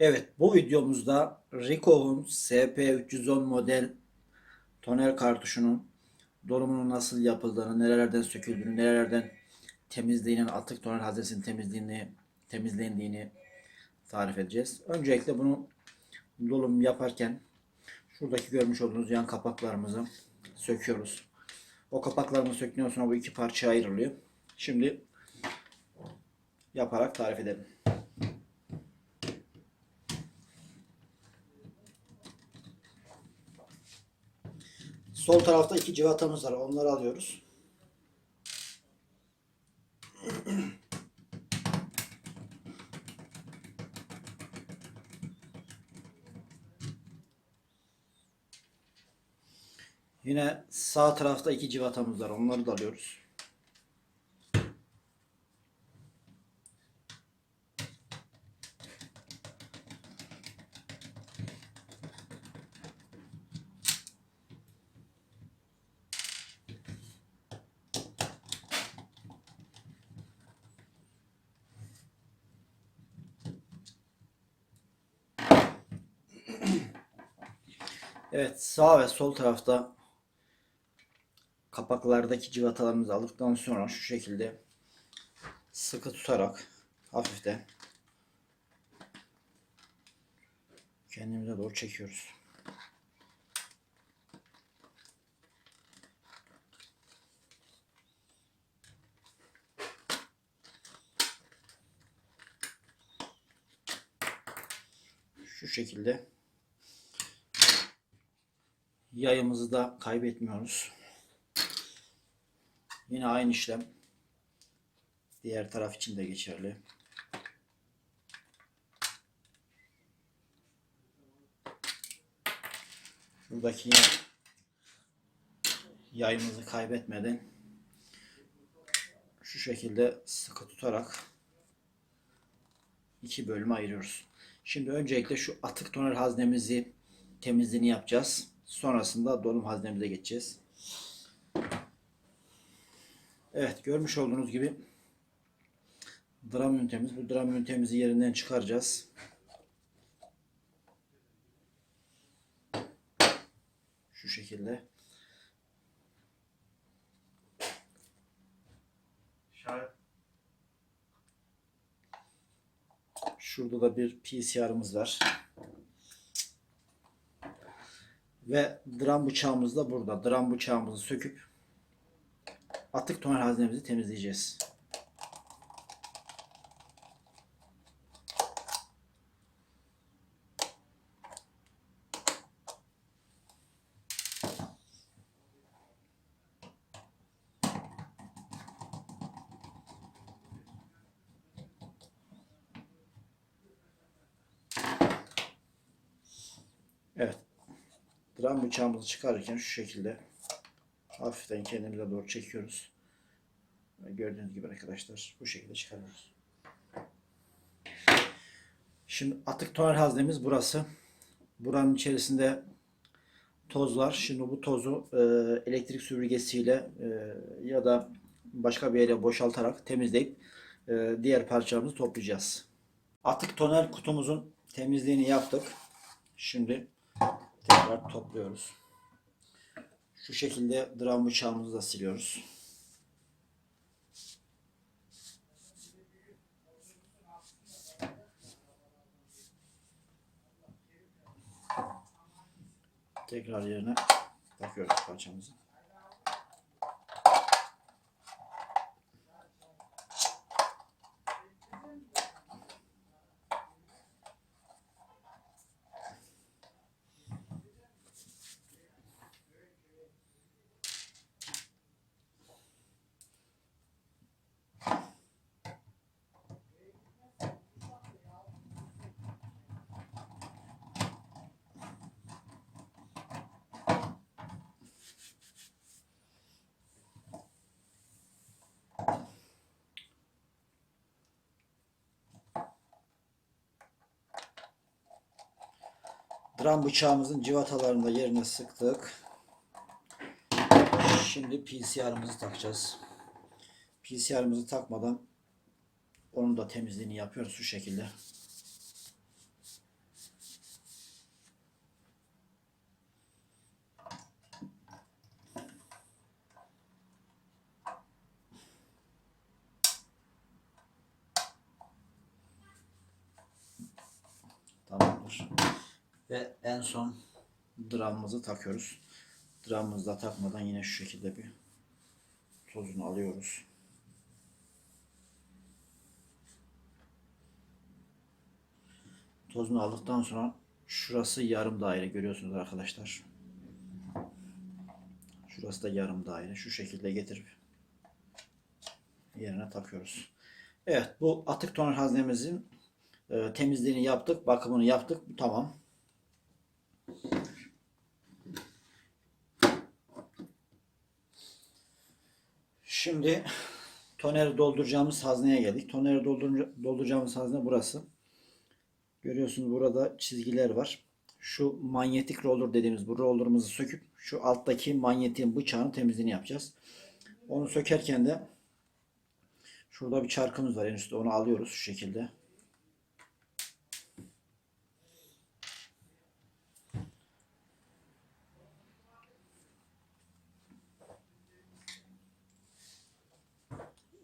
Evet, bu videomuzda Ricoh'un SP310 model toner kartuşunun dolumunun nasıl yapıldığını, nerelerden söküldüğünü, nerelerden temizliğinin, atık toner haznesinin temizliğini, temizlendiğini tarif edeceğiz. Öncelikle bunu dolum yaparken şuradaki görmüş olduğunuz yan kapaklarımızı söküyoruz. O kapaklarını söktükten sonra bu iki parçaya ayrılıyor. Şimdi yaparak tarif edelim. Sol tarafta iki civatamız var. Onları alıyoruz. Yine sağ tarafta iki civatamız var. Onları da alıyoruz. Evet sağ ve sol tarafta kapaklardaki civatalarımızı aldıktan sonra şu şekilde sıkı tutarak hafiften kendimize doğru çekiyoruz. Şu şekilde yayımızı da kaybetmiyoruz. Yine aynı işlem diğer taraf için de geçerli. Buradaki yayımızı kaybetmeden şu şekilde sıkı tutarak iki bölüme ayırıyoruz. Şimdi öncelikle şu atık toner haznemizi temizliğini yapacağız. Sonrasında dolum haznemize geçeceğiz. Evet görmüş olduğunuz gibi dram ünitemiz. Bu dram ünitemizi yerinden çıkaracağız. Şu şekilde. Şurada da bir PCR'ımız var. Ve dram bıçağımız da burada. Dram bıçağımızı söküp atık toner haznemizi temizleyeceğiz. Evet. Dram bıçağımızı çıkarırken şu şekilde hafiften kendimize doğru çekiyoruz. Gördüğünüz gibi arkadaşlar bu şekilde çıkarıyoruz. Şimdi atık toner haznemiz burası. Buranın içerisinde toz var. Şimdi bu tozu e, elektrik süpürgesiyle e, ya da başka bir yere boşaltarak temizleyip e, diğer parçalarımızı toplayacağız. Atık toner kutumuzun temizliğini yaptık. Şimdi tekrar topluyoruz. Şu şekilde dram bıçağımızı da siliyoruz. Tekrar yerine takıyoruz parçamızı. Dram bıçağımızın civatalarını da yerine sıktık. Şimdi PCR'ımızı takacağız. PCR'ımızı takmadan onun da temizliğini yapıyoruz şu şekilde. Tamamdır. Ve en son dramımızı takıyoruz. Dramımızı da takmadan yine şu şekilde bir tozunu alıyoruz. Tozunu aldıktan sonra şurası yarım daire görüyorsunuz arkadaşlar. Şurası da yarım daire. Şu şekilde getirip yerine takıyoruz. Evet bu atık toner haznemizin e, temizliğini yaptık. Bakımını yaptık. Tamam. Şimdi toneri dolduracağımız hazneye geldik. Toneri doldur- dolduracağımız hazne burası. Görüyorsunuz burada çizgiler var. Şu manyetik roller dediğimiz bu rollerımızı söküp şu alttaki manyetin bıçağın temizliğini yapacağız. Onu sökerken de şurada bir çarkımız var en üstte onu alıyoruz şu şekilde.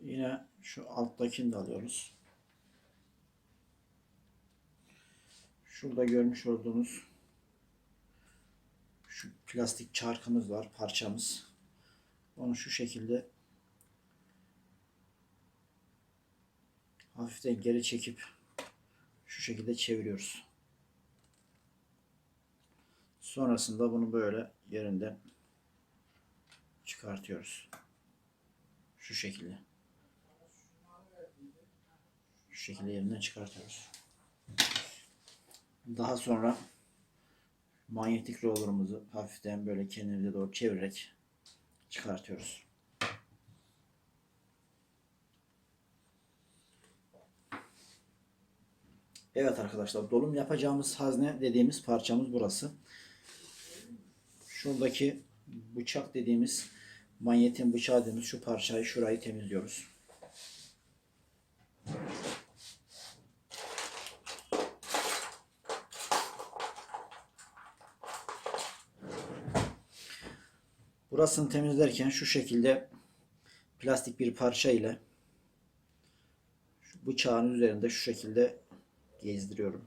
Yine şu alttakini de alıyoruz. Şurada görmüş olduğunuz şu plastik çarkımız var, parçamız. Onu şu şekilde hafiften geri çekip şu şekilde çeviriyoruz. Sonrasında bunu böyle yerinden çıkartıyoruz. Şu şekilde. Şu şekilde yerinden çıkartıyoruz. Daha sonra manyetik roller'ımızı hafiften böyle kendimize doğru çevirerek çıkartıyoruz. Evet arkadaşlar dolum yapacağımız hazne dediğimiz parçamız burası. Şuradaki bıçak dediğimiz manyetin bıçağı dediğimiz şu parçayı şurayı temizliyoruz. Burasını temizlerken şu şekilde plastik bir parça ile şu bıçağın üzerinde şu şekilde gezdiriyorum.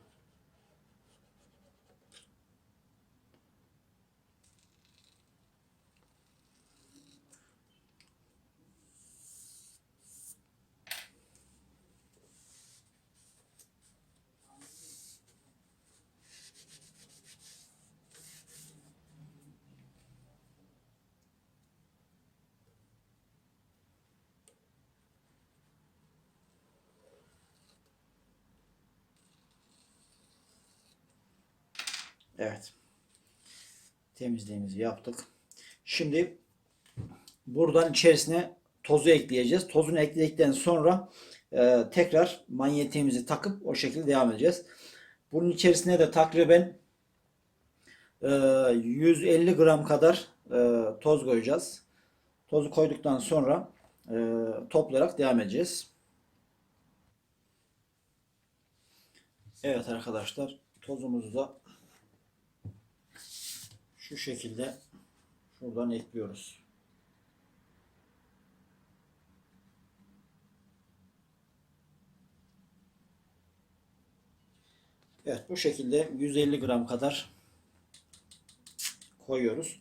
Evet. Temizliğimizi yaptık. Şimdi buradan içerisine tozu ekleyeceğiz. Tozunu ekledikten sonra e, tekrar manyetiğimizi takıp o şekilde devam edeceğiz. Bunun içerisine de takriben e, 150 gram kadar e, toz koyacağız. Tozu koyduktan sonra e, toplayarak devam edeceğiz. Evet arkadaşlar tozumuzu da şu şekilde şuradan ekliyoruz. Evet bu şekilde 150 gram kadar koyuyoruz.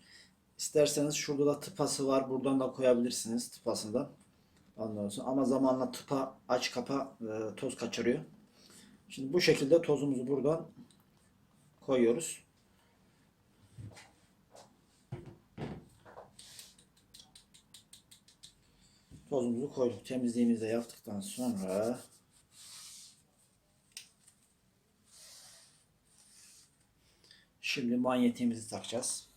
İsterseniz şurada da tıpası var. Buradan da koyabilirsiniz tıpasından. Sonra. Ama zamanla tıpa aç kapa e, toz kaçırıyor. Şimdi bu şekilde tozumuzu buradan koyuyoruz. Tozumuzu koyduk. Temizliğimizi de yaptıktan sonra şimdi manyetiğimizi takacağız.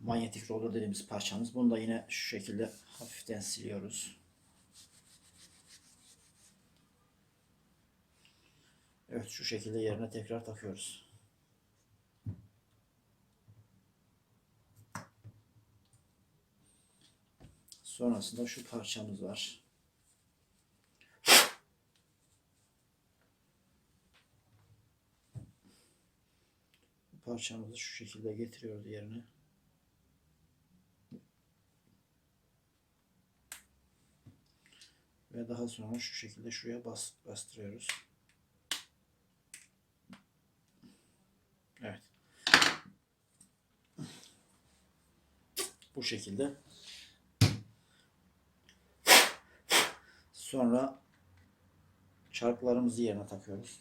Manyetik roller dediğimiz parçamız. Bunu da yine şu şekilde hafiften siliyoruz. Evet şu şekilde yerine tekrar takıyoruz. Sonrasında şu parçamız var. Parçamızı şu şekilde getiriyoruz yerine. Ve daha sonra şu şekilde şuraya bas, bastırıyoruz. Evet. Bu şekilde. Sonra çarklarımızı yerine takıyoruz.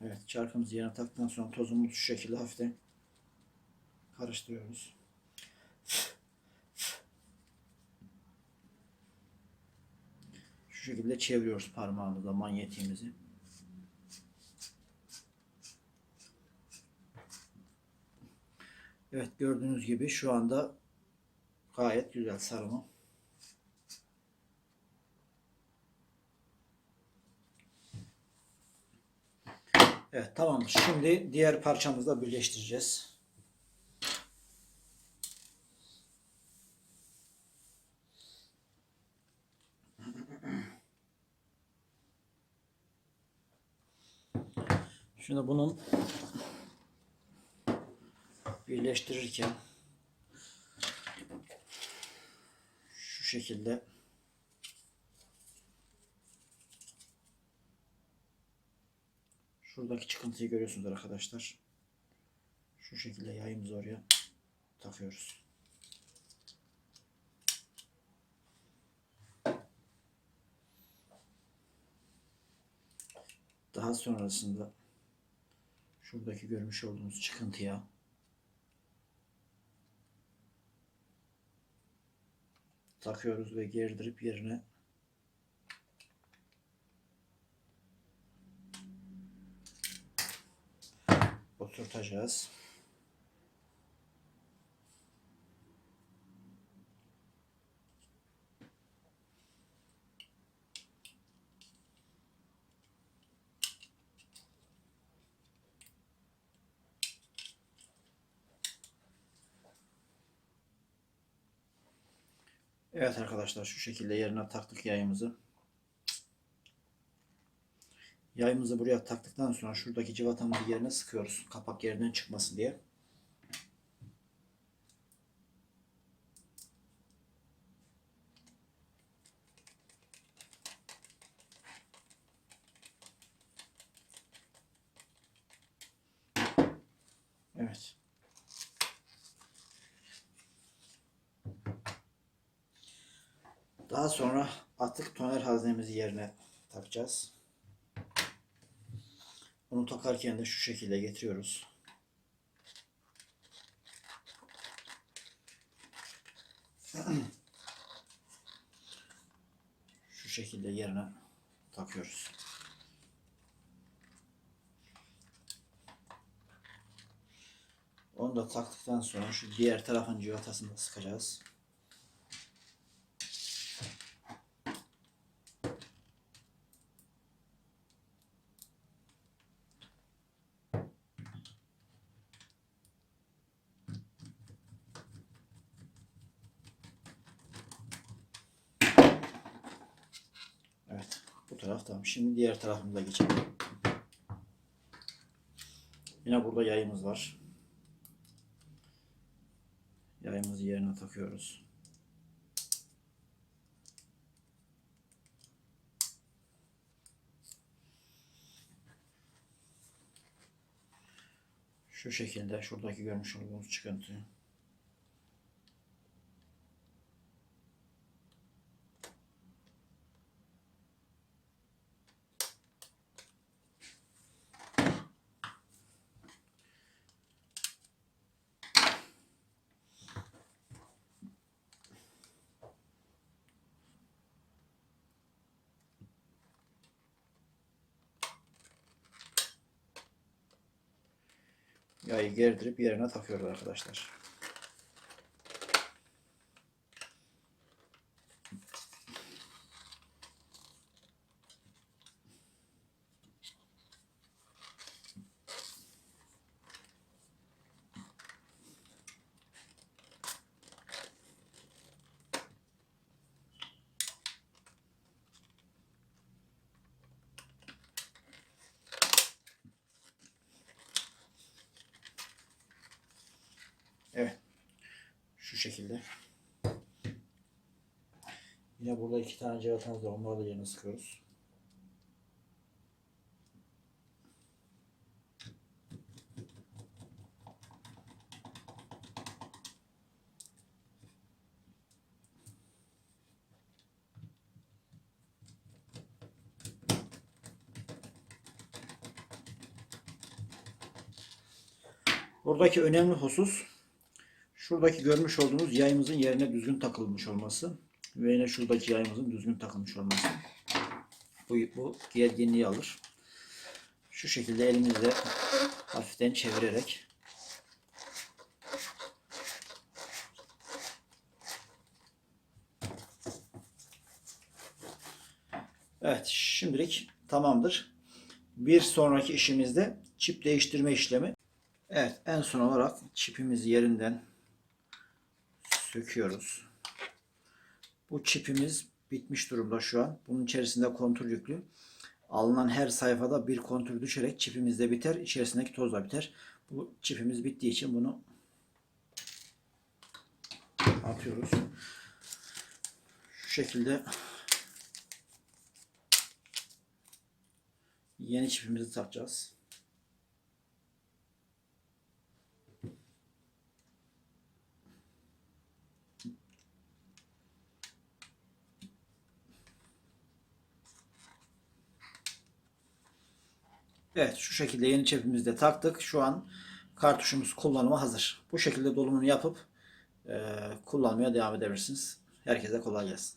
Evet, çarkımızı yerine taktıktan sonra tozumuzu şu şekilde hafiften karıştırıyoruz. Şu şekilde çeviriyoruz parmağımızla manyetiğimizi. Evet gördüğünüz gibi şu anda gayet güzel sarımı. Evet tamamdır. Şimdi diğer parçamızla birleştireceğiz. Şimdi bunun birleştirirken şu şekilde şuradaki çıkıntıyı görüyorsunuz arkadaşlar. Şu şekilde yayımızı oraya takıyoruz. Daha sonrasında şuradaki görmüş olduğunuz çıkıntıya takıyoruz ve gerdirip yerine oturtacağız. Evet arkadaşlar şu şekilde yerine taktık yayımızı. Yayımızı buraya taktıktan sonra şuradaki cıvatamızı yerine sıkıyoruz. Kapak yerinden çıkmasın diye. Evet. Daha sonra atık toner haznemizi yerine takacağız. Bunu takarken de şu şekilde getiriyoruz. Şu şekilde yerine takıyoruz. Onu da taktıktan sonra şu diğer tarafın civatasını da sıkacağız. Evet. Bu taraf tamam. Şimdi diğer tarafımıza geçelim. Yine burada yayımız var. Yayımızı yerine takıyoruz. Şu şekilde şuradaki görmüş olduğunuz çıkıntı. Yayı gerdirip yerine takıyoruz arkadaşlar. Şekilde. Yine burada iki tane cevapımız var. Onları da yerine sıkıyoruz. Buradaki önemli husus şuradaki görmüş olduğunuz yayımızın yerine düzgün takılmış olması ve yine şuradaki yayımızın düzgün takılmış olması. Bu, bu gerginliği alır. Şu şekilde elimizle hafiften çevirerek Evet, şimdilik tamamdır. Bir sonraki işimizde çip değiştirme işlemi. Evet, en son olarak çipimizi yerinden söküyoruz. Bu çipimiz bitmiş durumda şu an. Bunun içerisinde kontür yüklü. Alınan her sayfada bir kontür düşerek çipimiz de biter. İçerisindeki toz da biter. Bu çipimiz bittiği için bunu atıyoruz. Şu şekilde yeni çipimizi takacağız. Evet şu şekilde yeni çipimizi de taktık. Şu an kartuşumuz kullanıma hazır. Bu şekilde dolumunu yapıp eee, kullanmaya devam edebilirsiniz. Herkese kolay gelsin.